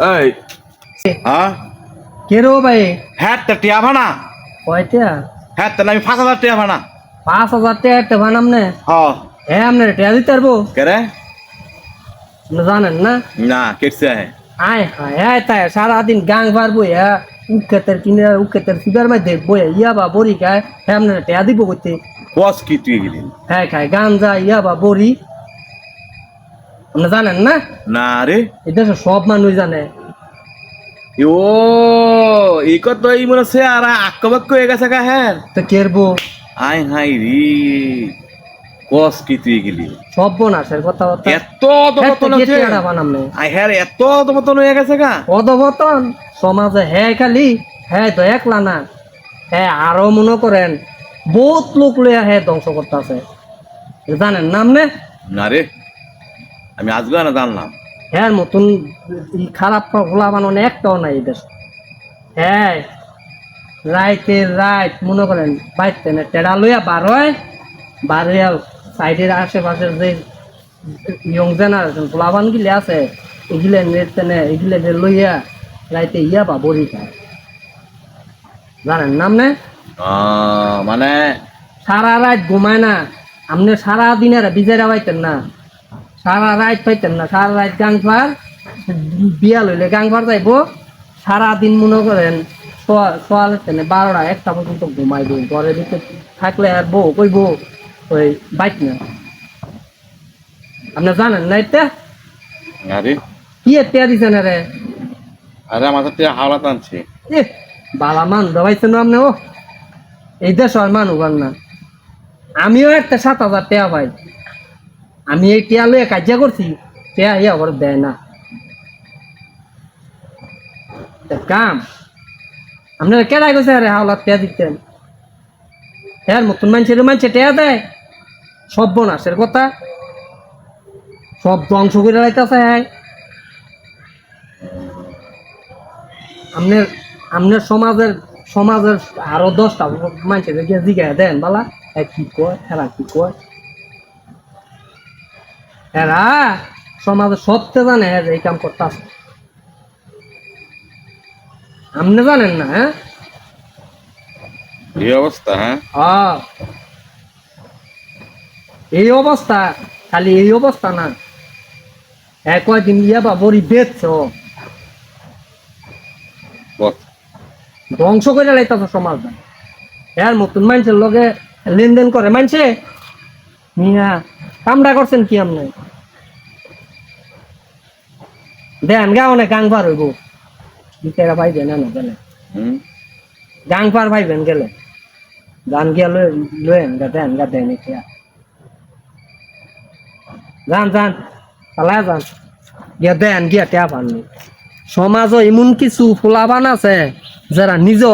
এই। হ্যাঁ? কে রো ভাই? হ্যাঁ তা টিয়া ভানা। কয়টা হ্যাঁ তা আমি পাঁচ হাজার টিয়া ভানা। পাঁচ হাজার টাকা একটা বানাম না হ হ্যাঁ আপনার টাকা দিতে পারব? কে রে? আপনি জানেন না? না কেটছে হ্যাঁ আয় হায় হ্যাঁ তাই সারাদিন গাং পারব হ্যাঁ উকেতের কিনে উকেতের সুগার মধ্যে বই ইয়া বা বড়ি খায় হ্যাঁ আপনার টাকা দিব করতে বস কি তুই গেলি? হ্যাঁ খায় গাঞ্জা ইয়া বা বড়ি। আপনি জানেন না? না রে। দেশে সব মানুষ জানে। ও এই কত এই মনে হচ্ছে আর আক্কবাক্য হয়ে গেছে কা হ্যাঁ। তো কেরবো আই হাই রে। বস কি তুই গেলি? সব বোনাসের কথা এত অধপতন হচ্ছে। বানাম আই হ্যাঁ এত অধপতন হয়ে গেছে গা। অধবতন সমাজে হ্যাঁ খালি? হ্যাঁ তো একলা না। হ্যাঁ আরও মনে করেন বহুত লোক লইয়া হ্যাঁ ধ্বংস করতেছে। জানেন নাম নে না রে। আমি আজকে না জানলাম। হ্যাঁ মতন ই খারাপ গোলা বানানো একটাও নাই এই দেশে। হ্যাঁ রাইতে রাইট মনে করেন বাইতে না টেড়া লইয়া বার হয় বার হইয়া সাইডের আশেপাশের যে ইয়ং জেনারেশন গোলাবান গিলে আছে এগুলো নেতে নে এগুলো লইয়া রাইতে ইয়া বা বড়ি খায়। জানেন নাম নে? মানে সারা রাত ঘুমায় না আপনি সারা দিনের বিজারা পাইতেন না। সারা রাত পাইতেন না সারা রাত গাং পার বিয়া লইলে গাং পার যাইব সারা দিন মনে করেন সোয়াল বারোটা একটা পর্যন্ত ঘুমাইব ঘরের ভিতরে থাকলে আর বউ কইব ওই বাইক না আপনি জানেন না এটা রে কি একটা দিছেন রে আরে আমাদের টিয়া হাওলা টানছে। বালা মান দেওয়াইছেন আপনি ও। এই দেশ আর মানুষ আর না। আমিও একটা সাত হাজার টাকা পাই। আমি এই টিয়া লইয়া কাজিয়া করছি, টিয়া ইয়া আবার দেয় না। কাম, আপনারা কেডাই গেছে আরে হাওলা টিয়া দিতেন হ্যাঁ মতন মানুষের মানুষে টিয়া দেয়। সব বোনাসের কথা। সব ধ্বংস করে রাইতেছে হ্যাঁ। আপনার আপনার সমাজের সমাজের আরও দশটা মানুষের জিগায় দেন, বালা। কি কয়, এরা কি কয়? এরা সমাজের সবচেয়ে জানে এই কাম করতে আছে আপনি জানেন না হ্যাঁ? এই অবস্থা হ্যাঁ? এই অবস্থা খালি এই অবস্থা না। এক কয়দিন ইয়া বা বড়ি বেচছ ধ্বংস করে লাইতেছে সমাজটা। এর মতন মানুষের লগে লেনদেন করে। মানছে মিয়া কামটা করছেন কি আপনি? দেন গা অনেক গাং পার হইব। বিচারা পাইবে না গেলে গাং পার পাইবেন গেলে। গান গিয়া লয়ে লয়েন গা দেন গা দেন এটা যান যান পালায় যান। গিয়া দেন গিয়া টেয়া পাননি সমাজও এমন কিছু ফুলাবান আছে যারা নিজে